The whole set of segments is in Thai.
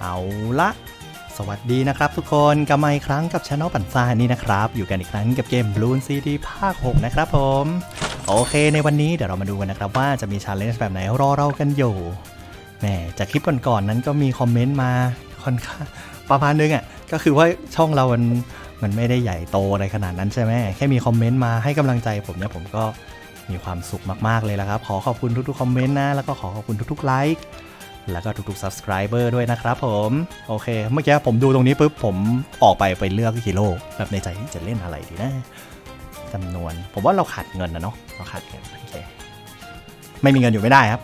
เอาละสวัสดีนะครับทุกคนกลับมาอีกครั้งกับช anel ปั่นซ่านี่นะครับ อยู่กันอีกครั้งกับเกม Bloon CD ภาค 6 นะครับผม โอเค ในวันนี้เดี๋ยวเรามาดูกันนะครับ ว่าจะมีชาเลนจ์แบบไหนรอเรากันอยู่แหมจากคลิปก่อนๆนั้นก็มีคอมเมนต์มาค่อนข้างประมาณนึงอะก็คือว่าช่องเรามันมันไม่ได้ใหญ่โตอะไรขนาดนั้นใช่ไหมแค่มีคอมเมนต์มาให้กำลังใจผมเนี่ยผมก็มีความสุขมากๆเลยละครับ ขอขอบคุณทุกๆคอมเมนต์นะแล้วก็ขอขอบคุณทุกๆไลค์ แล้วก็ทุกๆ subscriber ด้วยนะครับผม โอเค เมื่อกี้ผมดูตรงนี้ปุ๊บผมออกไปไปเลือกฮีโร่แบบในใจจะเล่นอะไรดีนะจำนวน ผมว่าเราขาดเงินนะเนาะเราขาดเงินโอเคไม่มีเงินอยู่ไม่ได้ครับ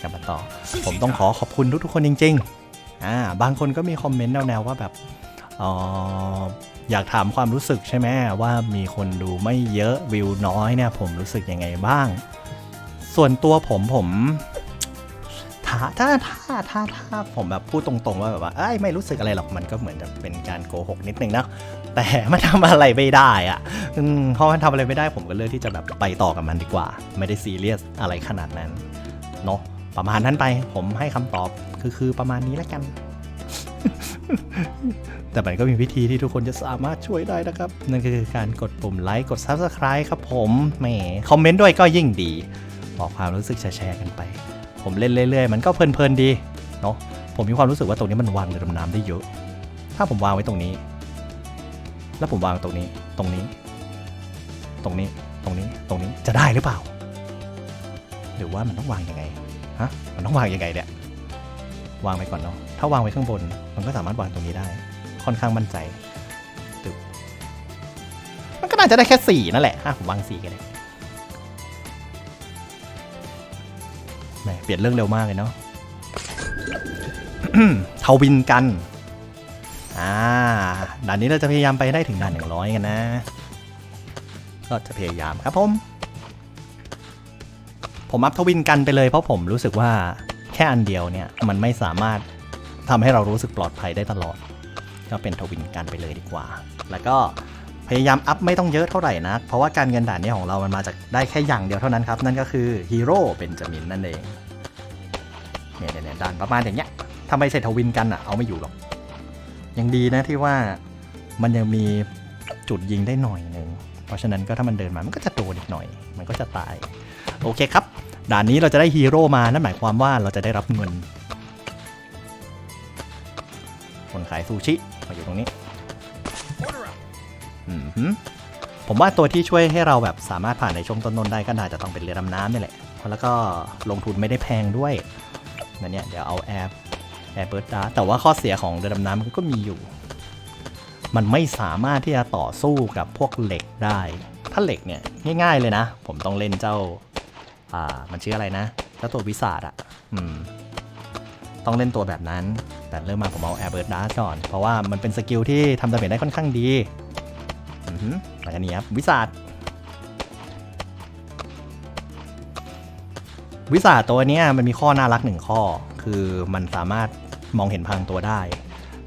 กลับมาต่อ ผมต้องขอขอบคุณทุกๆคนจริงๆอ่าบางคนก็มีคอมเมนต์แนวๆว่าแบบอ๋ออยากถามความรู้สึกใช่ไหมว่ามีคนดูไม่เยอะวิวน้อยเนี่ยผมรู้สึกยังไงบ้าง ส่วนตัวผมผม ถ้าถ้าถ้าถ้าถ้าผมแบบพูดตรงๆว่าแบบว่าเอ้ยไม่รู้สึกอะไรหรอกมันก็เหมือนจะเป็นการโกหกนิดนึงนะแต่มันทำอะไรไม่ได้อะอืมพอมันทำอะไรไม่ได้ผมก็เลือกที่จะแบบไปต่อกับมันดีกว่า ไม่ได้ซีเรียสอะไรขนาดนั้นเนาะประมาณนั้นไปผมให้คำตอบคือคือประมาณนี้แล้วกัน แต่มันก็มีวิธีที่ทุกคนจะสามารถช่วยได้นะครับ นั่นก็คือการกดปุ่มไลค์กด Subscribe ครับผมแหมคอมเมนต์ด้วยก็ยิ่งดี บอกความรู้สึกแชร์กันไป ผมเล่นเรื่อยๆ มันก็เพลินๆดีเนาะผมมีความรู้สึกว่าตรงนี้มันวางเรือดำน้ำได้เยอะ ถ้าผมวางไว้ตรงนี้ แล้วผมวางตรงนี้ ตรงนี้ ตรงนี้ ตรงนี้ ตรงนี้ จะได้หรือเปล่า หรือว่ามันต้องวางยังไง ฮะ มันต้องวางยังไงเนี่ย วางไปก่อนเนาะ ถ้าวางไว้ข้างบน มันก็สามารถวางตรงนี้ได้ ค่อนข้างมั่นใจตึกมันก็น่าจะได้แค่สี่นั่นแหละอะผมวางสี่กันเลย หมเปลี่ยนเรื่องเร็วมากเลยเนาะเทาวินกัน อ่า ด่านนี้เราจะพยายามไปได้ถึงด่านหนึ่งร้อยกันนะ ก็จะพยายามครับผม ผมอัพทวินกันไปเลยเพราะผมรู้สึกว่าแค่อันเดียวเนี่ย มันไม่สามารถทำให้เรารู้สึกปลอดภัยได้ตลอด ก็เป็นทวินกันไปเลยดีกว่า แล้วก็ พยายามอัพไม่ต้องเยอะเท่าไหร่นะเพราะว่าการเงินด่านนี้ของเรามันมาจากได้แค่อย่างเดียวเท่านั้นครับ นั่นก็คือฮีโร่เป็นจามินนั่นเองเนี่ยเนี่ยด่านประมาณอย่างเงี้ยทำไมเสร็จทวินกันอะเอาไม่อยู่หรอก ยังดีนะที่ว่ามันยังมีจุดยิงได้หน่อยหนึ่งเพราะฉะนั้นก็ถ้ามันเดินมามันก็จะโดนอีกหน่อย มันก็จะตาย โอเคครับ ด่านนี้เราจะได้ฮีโร่มานั่นหมายความว่าเราจะได้รับเงิน คนขายซูชิมาอยู่ตรงนี้ ผมว่าตัวที่ช่วยให้เราแบบสามารถผ่านในช่วงต้นๆได้ก็น่าจะต้องเป็นเรือดำน้ำนี่แหละ แล้วก็ลงทุนไม่ได้แพงด้วยนั่นเนี่ยเดี๋ยวเอาแอร์แอร์เบิร์ดดาแต่ว่าข้อเสียของเรือดำน้ำมันก็มีอยู่ มันไม่สามารถที่จะต่อสู้กับพวกเหล็กได้ ถ้าเหล็กเนี่ยง่ายๆเลยนะ ผมต้องเล่นเจ้า อ่า มันชื่ออะไรนะ เจ้าตัววิสาดอะอืม ต้องเล่นตัวแบบนั้น แต่เริ่มมาผมเอาแอร์เบิร์ดดาก่อน เพราะว่ามันเป็นสกิลที่ทำดาเมจได้ค่อนข้างดี หือหลังจากนี้ครับ วิสาดวิสาตัวนี้มันมีข้อน่ารักหนึ่งข้อ คือมันสามารถมองเห็นพังตัวได้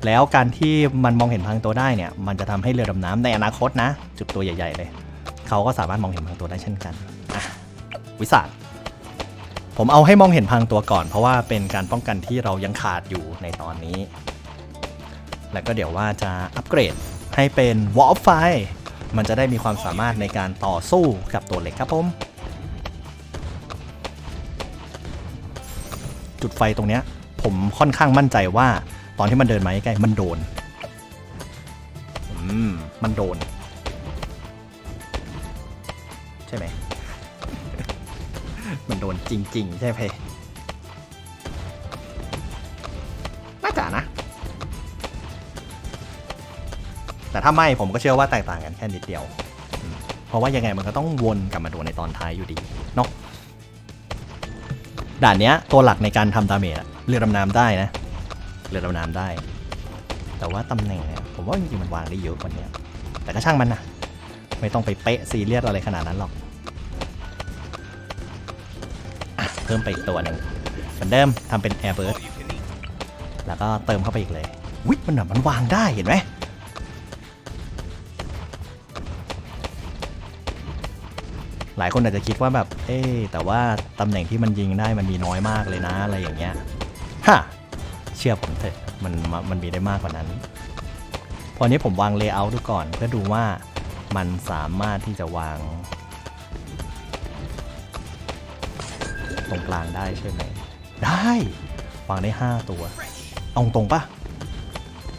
แล้วการที่มันมองเห็นพังตัวได้เนี่ย มันจะทำให้เรือดำน้ำในอนาคตนะ จุดตัวใหญ่ๆเลย เขาก็สามารถมองเห็นพังตัวได้เช่นกันวิสาผมเอาให้มองเห็นพังตัวก่อน เพราะว่าเป็นการป้องกันที่เรายังขาดอยู่ในตอนนี้ แล้วก็เดี๋ยวว่าจะอัปเกรดให้เป็นวอลไฟ มันจะได้มีความสามารถในการต่อสู้กับตัวเหล็กครับผม จุดไฟตรงเนี้ยผมค่อนข้างมั่นใจว่าตอนที่มันเดินมาใกล้มันโดน อืม มันโดน ใช่ไหม มันโดนจริง ๆ ใช่ไหม แต่ถ้าไม่ผมก็เชื่อว่าแตกต่างกันแค่นิดเดียว เพราะว่ายังไงมันก็ต้องวนกลับมาดนในตอนท้ายอยู่ดีเนาะด่านเนี้ยตัวหลักในการทำดาเมจเรือดำน้ำได้นะเรือดำน้ำได้ แต่ว่าตำแหน่งเนี่ยผมว่าจริงๆมันวางได้เยอะกว่านี้แต่ก็ช่างมันนะไม่ต้องไปเป๊ะซีเรียสอะไรขนาดนั้นหรอกอเพิ่มไปอีกตัวหนึ่งเหมือนเดิมทำเป็นแอร์เบิร์ดแล้วก็เติมเข้าไปอีกเลยวิมันแบบมันวางได้เห็นไหม หลายคนอาจจะคิดว่าแบบ เอ๊แต่ว่าตำแหน่งที่มันยิงได้มันมีน้อยมากเลยนะอะไรอย่างเงี้ยฮะเชื่อผมเถอะมันมันมีได้มากกว่านั้น พอนี้ผมวางเลเยอร์ดูก่อน เพื่อดูว่ามันสามารถที่จะวาง ตรงกลางได้ใช่ไหม ได้ วางได้ 5 ตัว เอาตรงปะ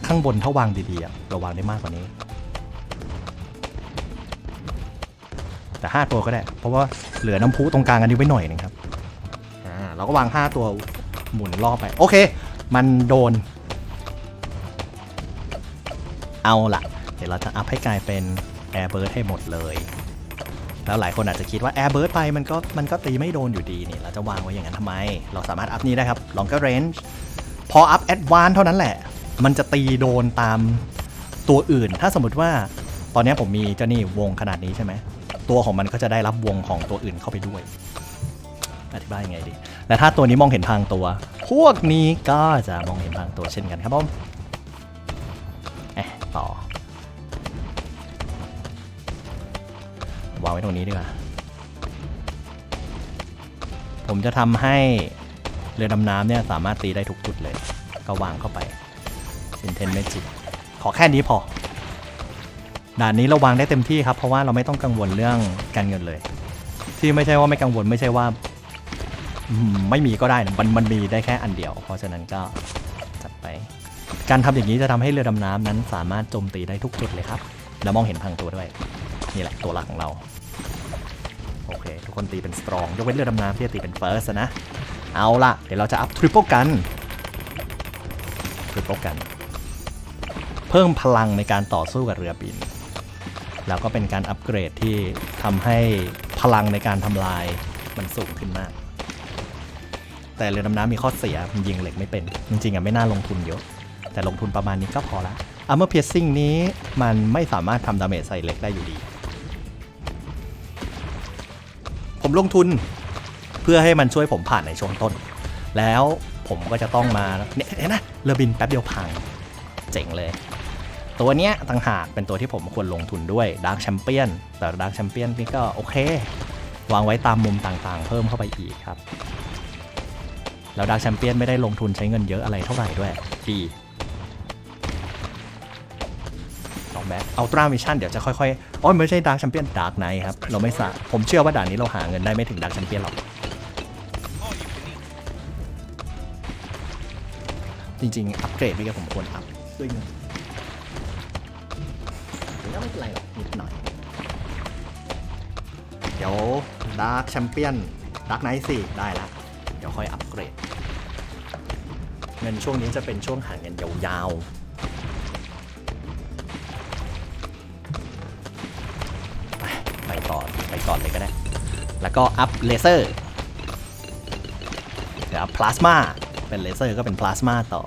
ข้างบนถ้าวางดีๆอะเราวางได้มากกว่านี้ แต่5ตัวก็ได้ เพราะว่าเหลือน้ำพุตรงกลางอันนี้ไว้หน่อยหนึงครับอ่าเราก็วาง 5 ตัวหมุนรอบไป โอเค มันโดน เอาละเดี๋ยวเราจะอัพให้กลายเป็น Air Bird ให้หมดเลย แล้วหลายคนอาจจะคิดว่า Air Bird ไปมันก็มันก็ตีไม่โดนอยู่ดีนี่ เราจะวางไว้อย่างนั้นทำไม เราสามารถอัพนี้ได้ครับ Longer Range พออัพ Advance เท่านั้นแหละ มันจะตีโดนตามตัวอื่น ถ้าสมมติว่าตอนนี้ผมมีเจ้านี่วงขนาดนี้ใช่ไหม ตัวของมันก็จะได้รับวงของตัวอื่นเข้าไปด้วย อธิบายยังไงดี และถ้าตัวนี้มองเห็นทางตัว พวกนี้ก็จะมองเห็นทางตัวเช่นกันครับผมเอ๊ะต่อวางไว้ตรงนี้ดีกว่า ผมจะทำให้เรือดำน้ำเนี่ยสามารถตีได้ทุกจุดเลย ก็วางเข้าไป Intent Magic ขอแค่นี้พอ ด่านนี้เราวางได้เต็มที่ครับ เพราะว่าเราไม่ต้องกังวลเรื่องการเงินเลย ที่ไม่ใช่ว่าไม่กังวลไม่ใช่ว่าไม่มีก็ได้นะมันมันมีได้แค่อันเดียว เพราะฉะนั้นก็จัดไป การทำอย่างนี้จะทำให้เรือดำน้ำนั้น สามารถโจมตีได้ทุกจุดเลยครับ แล้วมองเห็นพังตัวด้วย นี่แหละตัวหลักของเรา โอเค ทุกคนตีเป็นสตรอง ยกเว้นเรือดำน้ำที่จะตีเป็นเฟิร์สนะ เอาละเดี๋ยวเราจะอัพทริปเปิลกันทริปเปิลกัน เพิ่มพลังในการต่อสู้กับเรือบิน แล้วก็เป็นการอัปเกรดที่ทำให้พลังในการทำลายมันสูงขึ้นมาก แต่เรือดำน้ำมีข้อเสียมันยิงเหล็กไม่เป็น จริงๆอะไม่น่าลงทุนเยอะ แต่ลงทุนประมาณนี้ก็พอละอาร์เมอร์เพียซิ่งนี้มันไม่สามารถทำดาเมจใส่เหล็กได้อยู่ดี ผมลงทุนเพื่อให้มันช่วยผมผ่านในช่วงต้น แล้วผมก็จะต้องมาเนี่ยนนะเรือบินแป๊บเดียวพัง เจ๋งเลย ตัวเนี้ยต่างหากเป็นตัวที่ผมควรลงทุนด้วยดาร์ c แชมเปี้ยนแต่ดาร์ c แชมเปี้ยนนี่ก็โอเค วางไว้ตามมุมต่างๆ เพิ่มเข้าไปอีกครับ แล้วดาร์ c แชมเปี้ยนไม่ได้ลงทุนใช้เงินเยอะอะไรเท่าไหร่ด้วยดีลองแบ็คอัลตร้ามิชั่นเดี๋ยวจะค่อยๆอ๋อไม่ใช่ดาร์ c แชมเปี้ยนดาร์กไนครับเราไม่สะผมเชื่อว่าด่านนี้เราหาเงินได้ไม่ถึงดาร์ c แชมเปี้ยนหรอกจริงๆ อัปเกรดนี่ก็ผมควรอัพด้วยเงิน ไม่เป็นไรหรอกนิดหน่อย เดี๋ยวดาร์ c แชมเปี้ยนดาร์กไนท์สี่ได้ละเดี๋ยวค่อยอัปเกรด เงินช่วงนี้จะเป็นช่วงหาเงินยาวๆ ไปไปต่อนไปก่อนเลยก็ได้ แล้วก็อัพเลเซอร์เดี๋ยวอัพพลาสมาเป็นเลเซอร์ก็เป็นพลาสมาต่อ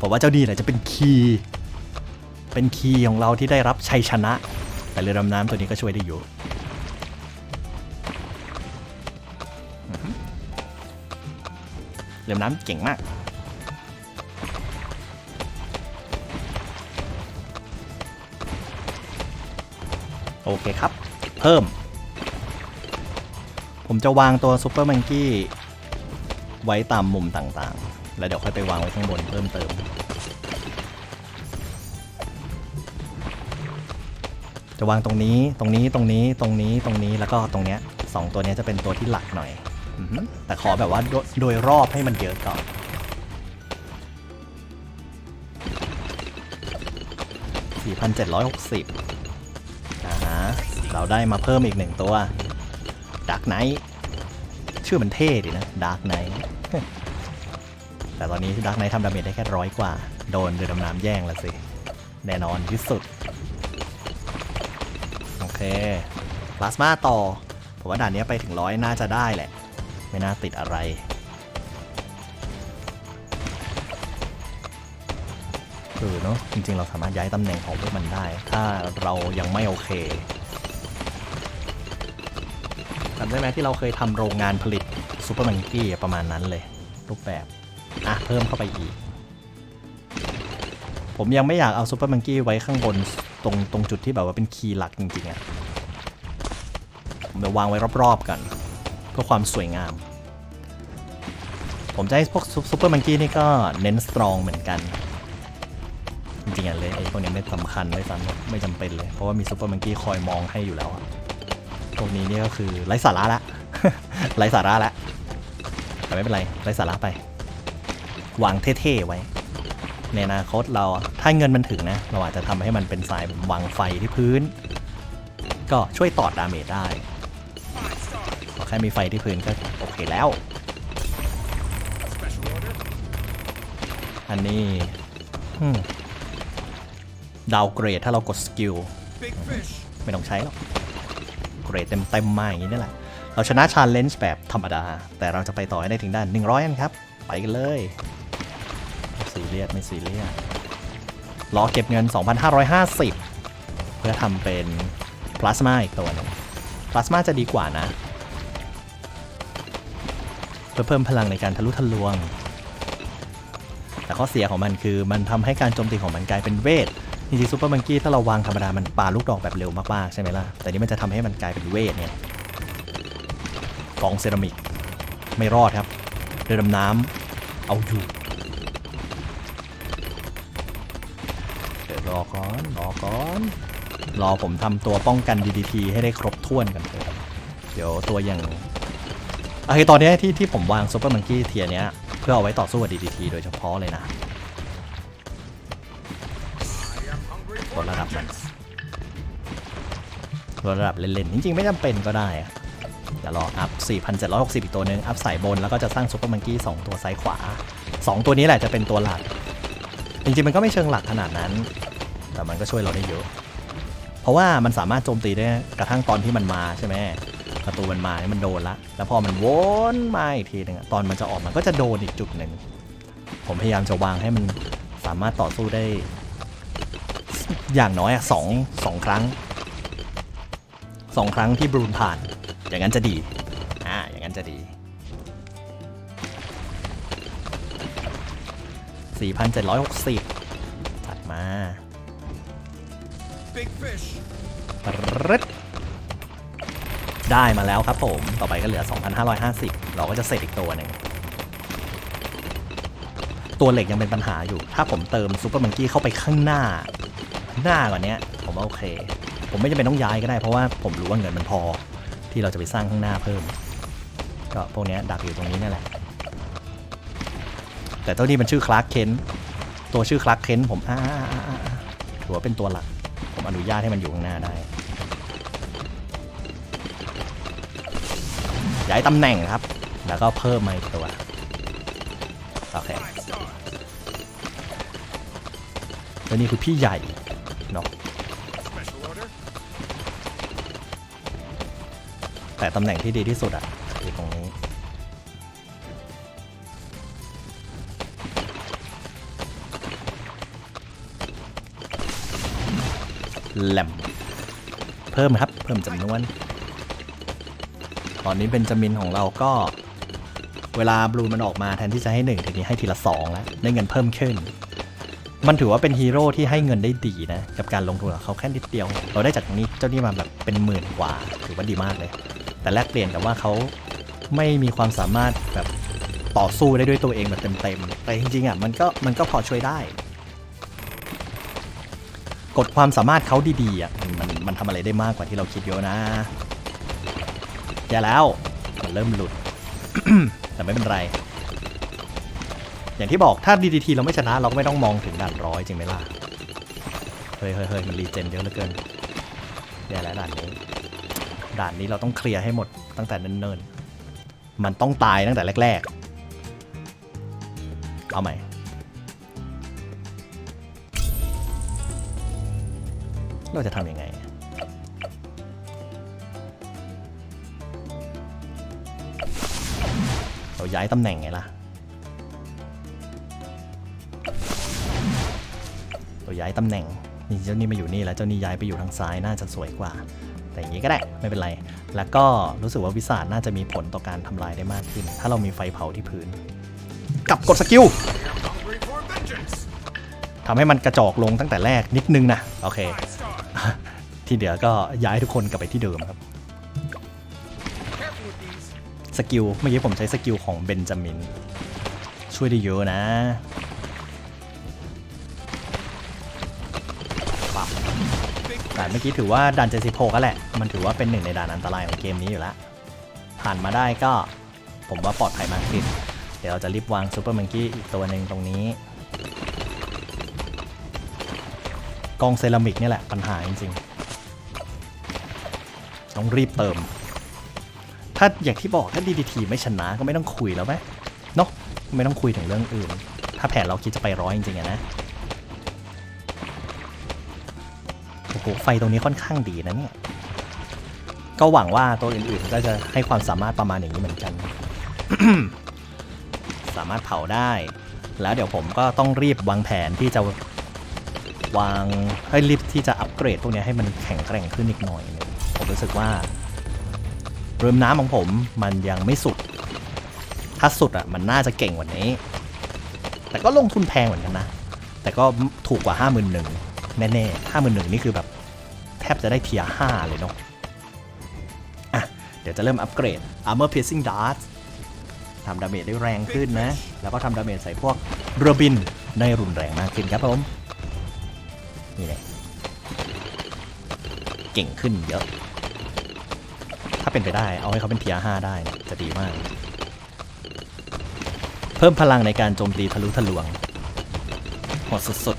ผมว่าเจ้าดีแหละจะเป็นคีย์ เป็นคีย์ของเราที่ได้รับชัยชนะ แต่เรือดำน้ำตัวนี้ก็ช่วยได้อยู่เรือดำน้ำเก่งมากโอเคครับ เพิ่ม ผมจะวางตัวซูเปอร์มังกี้ไว้ตามมุมต่างๆ แล้วเดี๋ยวค่อยไปวางไว้ข้างบนเพิ่มเติม จะวางตรงนี้ตรงนี้ตรงนี้ตรงนี้ตรงนี้แล้วก็ตรงเนี้ยสองตัวเนี้ยจะเป็นตัวที่หลักหน่อยอแต่ขอแบบว่าโดยโดยรอบให้มันเยอะก่อน4,760อ่าฮะเราได้มาเพิ่มอีกหนึ่งตัว Dark Knight ชื่อมันเท่ดีนะ Dark Knight แต่ตอนนี้ Dark Knight ทำดาเมจได้แค่ร้อยกว่า โดนเรือดำน้ำแย่งละสิ แน่นอนที่สุด เคพลาสมาต่อ ผมว่าด่านนี้ไปถึงร้อยน่าจะได้แหละ ไม่น่าติดอะไร คือเนาะจริงๆ เราสามารถย้ายตำแหน่งของพวกมันได้ ถ้าเรายังไม่โอเคจำได้ไหมที่เราเคยทำโรงงานผลิตซูเปอร์มังกี้ประมาณนั้นเลย รูปแบบ อะ เพิ่มเข้าไปอีก ผมยังไม่อยากเอาซูเปอร์มังกี้ไว้ข้างบนตรงตรงจุดที่แบบว่าเป็นคีย์หลักจริงๆอะผมจะวางไว้รอบๆกัน เพื่อความสวยงาม ผมจะให้พวกซูเปอร์มังกี้นี่ก็เน้นสตรองเหมือนกัน จริงๆอะเลยไอ้พวกนี้ไม่สำคัญไม่ซ้ำไม่จำเป็นเลย เพราะว่ามีซูเปอร์มังกี้คอยมองให้อยู่แล้วอะพวกนี้นี่ก็คือไร้สาระละไร้สาระละแต่ไม่เป็นไรไร้สาระไป วางเท่ๆไว้ ในอนาคตเราถ้าเงินมันถึงนะ เราอาจจะทำให้มันเป็นสายวางไฟที่พื้น ก็ช่วยตอดดาเมจได้ขอแค่มีไฟที่พื้นก็โอเคแล้ว อันนี้ดาวเกรดถ้าเรากดสกิลไม่ต้องใช้หรอกเกรดเต็มๆมาอย่างนี้นี่แหละ เราชนะชาเลนจ์แบบธรรมดา แต่เราจะไปต่อให้ได้ถึงด้าน 100อันครับ ไปกันเลย ซีเรียสไม่ซีเรียสรอเก็บเงิน 2,550 เพื่อทำเป็นพลาสมาอีกตัวหนึงพลาสมาจะดีกว่านะ เพื่อเพิ่มพลังในการทะลุทะลวง แต่ข้อเสียของมันคือมันทำให้การโจมตีของมันกลายเป็นเวทจริงๆซูเปอร์มังกี้ถ้าเราวางธรรมดา มันปาลูกดอกแบบเร็วมากๆ ใช่ไหมล่ะ แต่นี่มันจะทำให้มันกลายเป็นเวทเนี่ยกองเซรามิก ไม่รอดครับ เรือดำน้ำเอาอยู่ เดี๋ยว รอก่อนรอก่อนรอผมทำตัวป้องกัน DDT ให้ได้ครบถ้วนกันเถอะเดี๋ยวตัวอย่างโอเคตอนนี้ที่ที่ผมวางซูเปอร์มังกี้เทียเนี้ยเพื่อเอาไว้ต่อสู้กับ DDT โดยเฉพาะเลยนะลดระดับมันลดระดับเล่นๆ จริงๆ ไม่จำเป็นก็ได้อะเดี๋ยวรออัพ 4,760 อีกตัวนึง อัพสายบน แล้วก็จะสร้างซุปเปอร์มังกี้ 2 ตัวซ้ายขวา 2 ตัวนี้แหละจะเป็นตัวหลัก จริงๆ มันก็ไม่เชิงหลักขนาดนั้น แต่มันก็ช่วยเราได้เยอะ เพราะว่ามันสามารถโจมตีได้กระทั่งตอนที่มันมาใช่ไหมประตูมันมานี่มันโดนละ แล้วพอมันวนมาอีกทีหนึงอะตอนมันจะออกมันก็จะโดนอีกจุดหนึ่ง ผมพยายามจะวางให้มันสามารถต่อสู้ได้ อย่างน้อยอะสองสองครั้งสองครั้งที่บรูนผ่าน อย่างนั้นจะดี อ่า อย่างนั้นจะดี 4,760ตัดมา รึดได้มาแล้วครับผม ต่อไปก็เหลือ 2,550 เราก็จะเสร็จอีกตัวหนึ่ง ตัวเหล็กยังเป็นปัญหาอยู่ ถ้าผมเติมซูเปอร์มังกี้เข้าไปข้างหน้า หน้ากว่านี้ผมว่าโอเค ผมไม่จำเป็นต้องย้ายก็ได้เพราะว่าผมรู้ว่าเงินมันพอ ที่เราจะไปสร้างข้างหน้าเพิ่ม ก็พวกนี้ดักอยู่ตรงนี้นั่นแหละ แต่ตัวนี้มันชื่อคลาร์กเคนตัวชื่อคลาร์กเคนผมอ่าอ่าอ่าอ่าถือว่าเป็นตัวหลัก ผมอนุญาตให้มันอยู่ข้างหน้าได้ ย้ายตำแหน่งครับ แล้วก็เพิ่มมาอีกตัว โอเคแล้วนี่คือพี่ใหญ่เนาะแต่ตำแหน่งที่ดีที่สุดอะ แหลมเพิ่มครับ เพิ่มจำนวน ตอนนี้เบนจมินของเราก็ เวลาบลูมันออกมาแทนที่จะให้หนึ่งทีนี้ให้ทีละสองแล้วได้เงินเพิ่มขึ้น มันถือว่าเป็นฮีโร่ที่ให้เงินได้ดีนะ กับการลงทุนของเขาแค่นิดเดียว เราได้จากนี้เจ้านี่มาแบบเป็นหมื่นกว่า ถือว่าดีมากเลย แต่แลกเปลี่ยนกับว่าเขาไม่มีความสามารถแบบต่อสู้ได้ด้วยตัวเองแบบเต็มๆแต่จริงๆอะมันก็มันก็พอช่วยได้ กดความสามารถเขาดีๆอะมันมันทำอะไรได้มากกว่าที่เราคิดเยอะนะแย่แล้วมันเริ่มหลุด แต่ไม่เป็นไร อย่างที่บอกถ้า DDT เราไม่ชนะเราก็ไม่ต้องมองถึงด่านร้อยจริงไหมล่ะ เฮ้ยเฮ้ยเฮ้ยมันรีเจนเยอะเหลือเกินแย่แล้วด่านนี้ ด่านนี้เราต้องเคลียร์ให้หมดตั้งแต่เนิ่นๆ มันต้องตายตั้งแต่แรก ๆ เอาใหม่ เราจะทำยังไงเราย้ายตำแหน่งไงล่ะ เราย้ายตำแหน่งนี่เจ้านี่มาอยู่นี่แล้วเจ้านี่ย้ายไปอยู่ทางซ้ายน่าจะสวยกว่า แต่อย่างนี้ก็ได้ไม่เป็นไร แล้วก็รู้สึกว่าวิสาดน่าจะมีผลต่อการทำลายได้มากขึ้น ถ้าเรามีไฟเผาที่พื้น กับกดสกิลทำให้มันกระจอกลงตั้งแต่แรกนิดนึงนะ โอเค ที่เหลือก็ย้ายทุกคนกลับไปที่เดิมครับสกิลเมื่อกี้ผมใช้สกิลของเบนจามิน ช่วยได้เยอะนะปับแต่เมื่อกี้ถือว่าด่าน76ก็แหละ มันถือว่าเป็นหนึ่งในด่านอันตรายของเกมนี้อยู่แล้ว ผ่านมาได้ก็ผมว่าปลอดภัยมากขึ้นเดี๋ยวเราจะรีบวางซูเปอร์มังกี้อีกตัวหนึ่งตรงนี้ กองเซรามิกนี่แหละปัญหาจริงๆ ต้องรีบเติม ถ้าอย่างที่บอกถ้า DDT ไม่ชนะก็ไม่ต้องคุยแล้วไหมเนาะไม่ต้องคุยถึงเรื่องอื่น ถ้าแผนเราคิดจะไปร้อยจริงๆนะโอ้โหไฟตรงนี้ค่อนข้างดีนะเนี่ยก็หวังว่าตัวอื่นๆก็จะให้ความสามารถประมาณอย่างนี้เหมือนกัน สามารถเผาได้ แล้วเดี๋ยวผมก็ต้องรีบวางแผนที่จะวางให้รีบที่จะอัปเกรดพวกนี้ให้มันแข็งแกร่งขึ้นอีกหน่อยน รู้สึกว่าเรือมน้ำของผมมันยังไม่สุด ถ้าสุดอะมันน่าจะเก่งกว่านี้ แต่ก็ลงทุนแพงเหมือนกันนะ แต่ก็ถูกกว่า 5 1 0 0 0แน่ๆห้าหมื่นหนึ่งนี่คือแบบแทบจะได้เทียห้าเลยเนาะอะ เดี๋ยวจะเริ่มอัปเกรด Armor Piercing Dart ทำดาเมจได้แรงขึ้นนะ แล้วก็ทำดาเมจใส่พวกเรือบินได้รุนแรงมากขึ้นครับผม นี่เลยเก่งขึ้นเยอะ ถ้าเป็นไปได้ เอาให้เขาเป็นเทียห้าได้นะจะดีมาก เพิ่มพลังในการโจมตีทะลุทะลวงหดสุด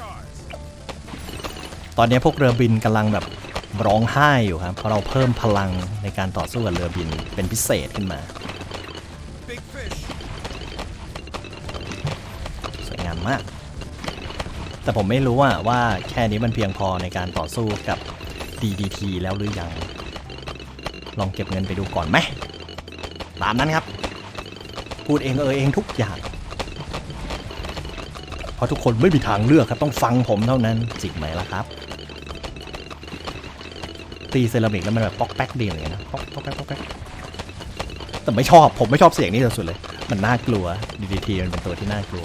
ๆ ตอนนี้พวกเรือบินกำลังแบบร้องไห้อยู่ครับ เพราะเราเพิ่มพลังในการต่อสู้กับเรือบินเป็นพิเศษขึ้นมา สวยงามมาก แต่ผมไม่รู้ว่าว่าแค่นี้มันเพียงพอในการต่อสู้กับ DDT แล้วหรือยัง ลองเก็บเงินไปดูก่อนไหมตามนั้นครับ พูดเองเออเองทุกอย่างเพราะทุกคนไม่มีทางเลือกครับต้องฟังผมเท่านั้นจริงไหมล่ะครับ ตีเซรามิกแล้วมันแบบป๊อกแป๊กดีเหมือนกันนะป๊อกป๊อกแป๊กป๊อกแป๊กแต่ไม่ชอบผมไม่ชอบเสียงนี้สุดเลย มันน่ากลัว DDT มันเป็นตัวที่น่ากลัว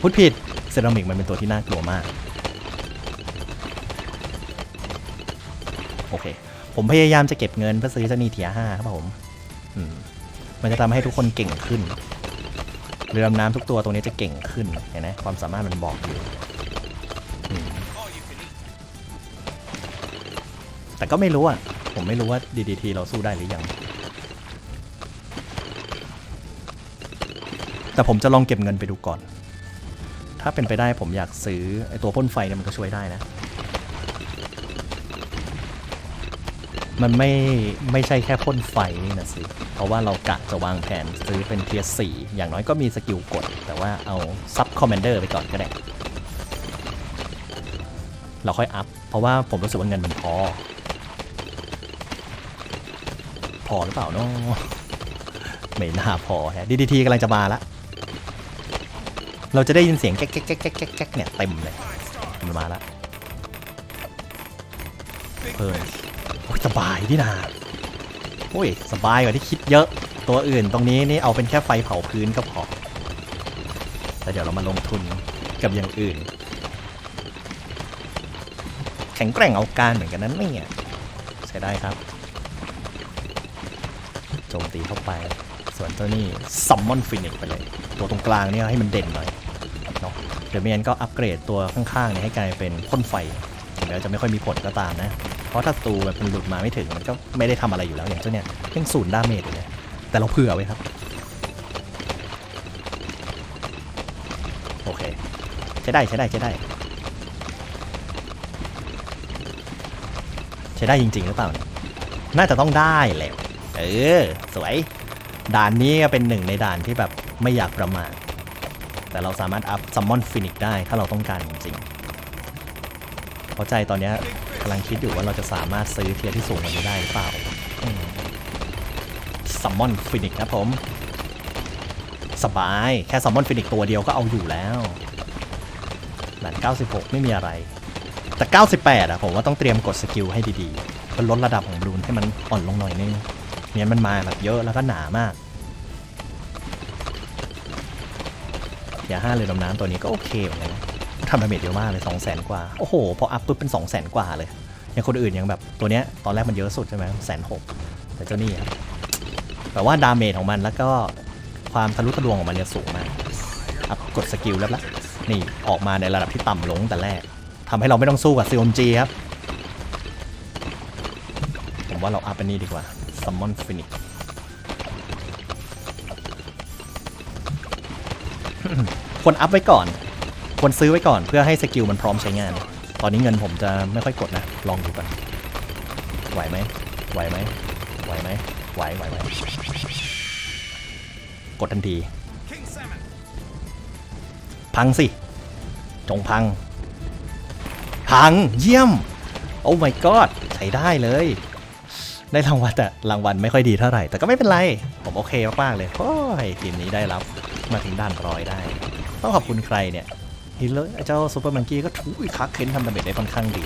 พูดผิดเซรามิกมันเป็นตัวที่น่ากลัวมากโอเค ผมพยายามจะเก็บเงินเพื่อซื้อเจนีเทียห้าครับผมมมันจะทำให้ทุกคนเก่งขึ้น เรือดำน้ำทุกตัวตรงนี้จะเก่งขึ้นเห็นไหมความสามารถมันบอกอยู่แต่ก็ไม่รู้อะ ผมไม่รู้ว่า DDT เราสู้ได้หรือยัง แต่ผมจะลองเก็บเงินไปดูก่อน ถ้าเป็นไปได้ผมอยากซื้อไอตัวพ่นไฟเนี่ยมันก็ช่วยได้นะ มันไม่ไม่ใช่แค่พ่นไฟนี่นะสิ เพราะว่าเรากะจะวางแผนซื้อเป็นเทียร์สี่อย่างน้อยก็มีสกิลกด แต่ว่าเอาซับคอมมานเดอร์ไปก่อนก็ได้ เราค่อยอัพ เพราะว่าผมรู้สึกว่าเงินมันพอ พอหรือเปล่าเนาะไม่น่าพอฮะ DDT กำลังจะมาละ เราจะได้ยินเสียงแก๊กแก๊กแก๊กแก๊กแก๊กเนี่ยเต็มเลยมันมาละ Big Pearl. fish. โอ้ยสบายนี่นาโอ้ยสบายกว่าที่คิดเยอะ ตัวอื่นตรงนี้นี่เอาเป็นแค่ไฟเผาพื้นก็พอแต่เดี๋ยวเรามาลงทุนกับอย่างอื่น แข็งแกร่งเอาการเหมือนกันนั้นไม่เนี่ยใช้ได้ครับโจมตีเข้าไป ส่วนตัวนี้ซัมมอนฟินิกไปเลย ตัวตรงกลางเนี่ยให้มันเด่นหน่อยเนาะเดี๋ยวเมียนก็อัปเกรดตัวข้างๆเนี่ยให้กลายเป็นพ่นไฟถึงแม้จะไม่ค่อยมีผลก็ตามนะ เพราะถ้าศัตรูแบบมันหลุดมาไม่ถึงมันก็ไม่ได้ทำอะไรอยู่แล้วอย่างเจ้าเนี่ยยังศูนย์ดาเมจเลยแต่เราเผื่อไว้ครับ โอเคใช้ได้ใช้ได้ใช้ได้ ใช้ได้จริงๆหรือเปล่าเนี่ยน่าจะต้องได้แหละเออ สวย ด่านนี้ก็เป็นหนึ่งในด่านที่แบบไม่อยากประมาทแต่เราสามารถอัพซัมมอนฟินิกได้ถ้าเราต้องการจริงๆเพราใจตอนเนี้ย กำลังคิดอยู่ว่าเราจะสามารถซื้อเทียร์ที่สูงกว่านี้ได้หรือเปล่าซัมมอนฟินิกครับผม สบาย แค่ซัมมอนฟินิกตัวเดียวก็เอาอยู่แล้วด่าน96 ไม่มีอะไร แต่ 98อะผมว่าต้องเตรียมกดสกิลให้ดีๆเพื่อลดระดับของบลูนให้มันอ่อนลงหน่อยนึงเนี่ยมันมาแบบเยอะแล้วก็หนามากอย่าห้าเลยดำน้ำตัวนี้ก็โอเคเหมือนกันนะ ทำดาเมจเยอะมากเลย2 0 0 0 0 0กว่า โอ้โห พออัพปุ๊บเป็น2 0 0 0 0 0กว่าเลย อย่างคนอื่นยังแบบตัวเนี้ยตอนแรกมันเยอะสุดใช่ไหมแสนหกแต่เจ้านี่ครับแต่ว่าดาเมจของมันแล้วก็ความทะลุทะลวงของมันเนี่ยสูงมากอัพกดสกิลแล้วละนี่ออกมาในระดับที่ต่ำลงแต่แรกทำให้เราไม่ต้องสู้กับซีอมจีครับ ผมว่าเราอัพอันนี้ดีกว่า Summon Phoenix ควรอัพไว้ก่อน ควรซื้อไว้ก่อนเพื่อให้สกิลมันพร้อมใช้งาน ตอนนี้เงินผมจะไม่ค่อยกดนะ ลองดูก่อนไหวไหมไหวไหมไหวไหมไหวไหวไหวกดทันที พังสิ จงพัง พัง เยี่ยม โอ้ my god ใช้ได้เลย ได้รางวัลแต่รางวัลไม่ค่อยดีเท่าไหร่ แต่ก็ไม่เป็นไร ผมโอเคมากๆเลย โอ้ยทีมนี้ได้รับมาถึงด้านร้อยได้ ต้องขอบคุณใครเนี่ย ฮิลเลอร์เจ้าซูเปอร์มังกี้ก็ทุยคักเค้นทำดาเมจได้ค่อนข้างดี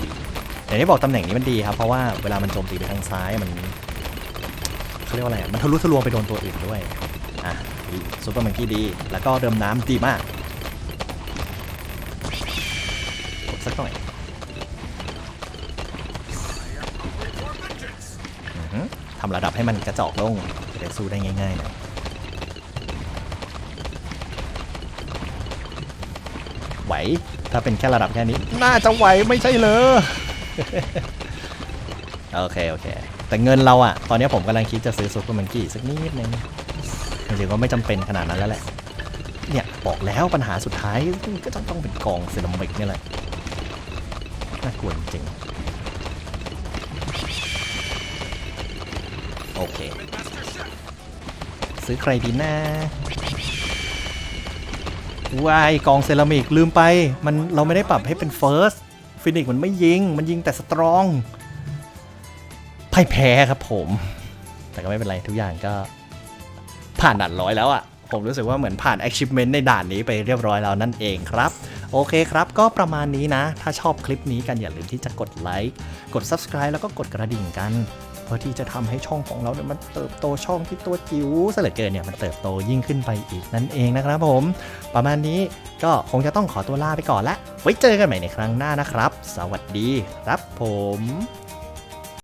อย่างที่บอกตำแหน่งนี้มันดีครับ เพราะว่าเวลามันโจมตีไปทางซ้ายมันเขาเรียกว่าอะไรอะมันทะลุทะลวงไปโดนตัวอื่นด้วยอะซูเปอร์มังกี้ดี แล้วก็เดิมน้ำดีมาก สักหน่อยทำระดับให้มันกระจอกลงจะได้สู้ได้ง่ายๆหน่อยไหว ถ้าเป็นแค่ระดับแค่นี้ น่าจะไหวไม่ใช่เลยโอเค โอเค แต่เงินเราอะตอนนี้ผมกำลังคิดจะซื้อซูเปอร์มังกี้สักนิดนึงจริงๆก็ไม่จำเป็นขนาดนั้นแล้วแหละ เนี่ย บอกแล้วปัญหาสุดท้ายก็ต้องต้องเป็นกองเซรามิกนี่แหละ น่ากลัวจริงๆโอเค ซื้อใครดีนะ วายกองเซรามิกลืมไป มันเราไม่ได้ปรับให้เป็นเฟิร์สฟินิกมันไม่ยิง มันยิงแต่สตรองพ่ายแพ้ครับผม แต่ก็ไม่เป็นไรทุกอย่างก็ ผ่านด่านร้อยแล้วอะ่ะ ผมรู้สึกว่าเหมือนผ่าน achievement ในด่านนี้ไปเรียบร้อยแล้วนั่นเองครับ โอเคครับ ก็ประมาณนี้นะ ถ้าชอบคลิปนี้กันอย่าลืมที่จะกดไลค์กด subscribe แล้วก็กดกระดิ่งกัน เพื่อที่จะทำให้ช่องของเราเนี่ยมันเติบโตช่องที่ตัวจิ๋วเสลือเกินเนี่ยมันเติบโตยิ่งขึ้นไปอีกนั่นเองนะครับผม ประมาณนี้ก็คงจะต้องขอตัวลาไปก่อนละไว้เจอกันใหม่ในครั้งหน้านะครับ สวัสดีครับผม